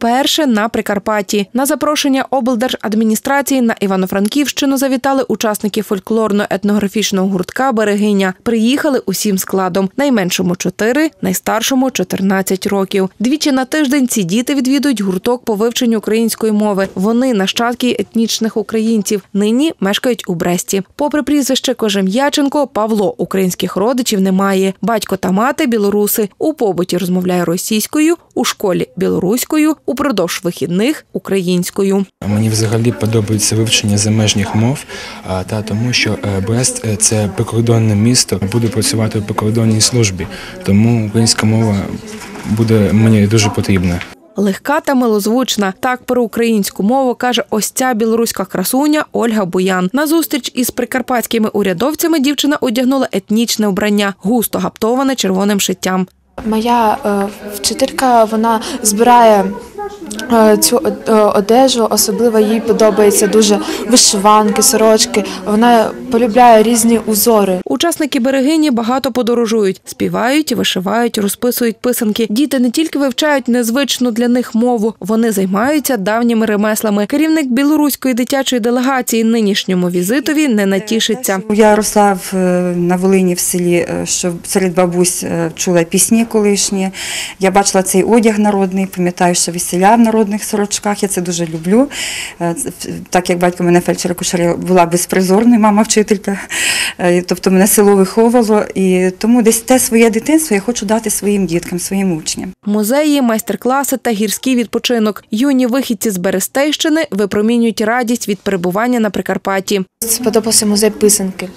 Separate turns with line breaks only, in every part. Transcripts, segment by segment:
вперше на Прикарпатті. На запрошення облдержадміністрації на Івано-Франківщину завітали учасники фольклорно-етнографічного гуртка Берегиня. Приїхали усім складом. Найменшому 4, найстаршому 14 років. Двічі на тиждень ці діти відвідують гурток по вивченню української мови. Вони нащадки етнічних українців. Нині мешкають у Бресті. Попри прізвище Кожем'яченко, Павло українських родичів немає. Батько та мати білоруси. У побуті розмовляє російською, у школі білоруською, упродовж вихідних українською.
Мені взагалі подобається вивчення замежних мов, та тому що е, Брест е, це прикордонне місто, буду працювати в прикордонній службі, тому українська мова буде мені дуже потрібна.
Легка та милозвучна. Так про українську мову каже ось ця білоруська красуня Ольга Буян. На зустріч із прикарпатськими урядовцями дівчина одягнула етнічне вбрання, густо гаптоване червоним шиттям.
Моя е, вчителька вона збирає цю е, одежу, особливо їй подобається дуже вишиванки, сорочки. Вона полюбляє різні узори.
Учасники берегині багато подорожують, співають, вишивають, розписують писанки. Діти не тільки вивчають незвичну для них мову, вони займаються давніми ремеслами. Керівник білоруської дитячої делегації нинішньому візитові не натішиться.
Я росла в, е, на Волині в селі, е, що серед бабусь е, чула пісні колишні. Я бачила цей одяг народний, пам'ятаю, що весіля в народних сорочках. Я це дуже люблю. Так як батько мене фельдшера кушаря була безпризорною, мама вчителька. Тобто мене село виховувало. І тому десь те своє дитинство я хочу дати своїм діткам, своїм учням.
Музеї, майстер-класи та гірський відпочинок. Юні вихідці з Берестейщини випромінюють радість від перебування на Прикарпатті.
Сподобався музей писанки.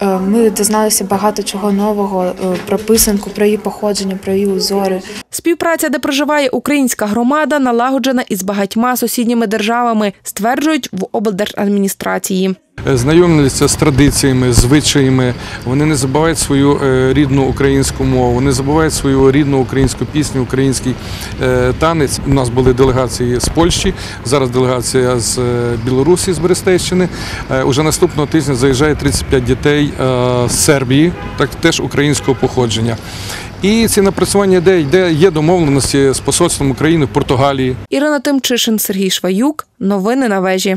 Е, Ми дізналися багато чого нового е, про писанку, про її походження, про її узори.
Співпраця, де проживає українська громада, налагоджена із багатьма сусідніми державами, стверджують в облдержадміністрації.
Знайомляться з традиціями, звичаями. Вони не забувають свою е, рідну українську мову, не забувають свою рідну українську пісню, український е, танець. У нас були делегації з Польщі, зараз делегація з е, Білорусі, з Берестейщини. Е, Уже наступного тижня заїжджає 35 дітей е, з Сербії, так теж українського походження. І ці напрацювання ідей, де є домовленості з посольством України в Португалії.
Ірина Тимчишин, Сергій Шваюк. Новини на вежі.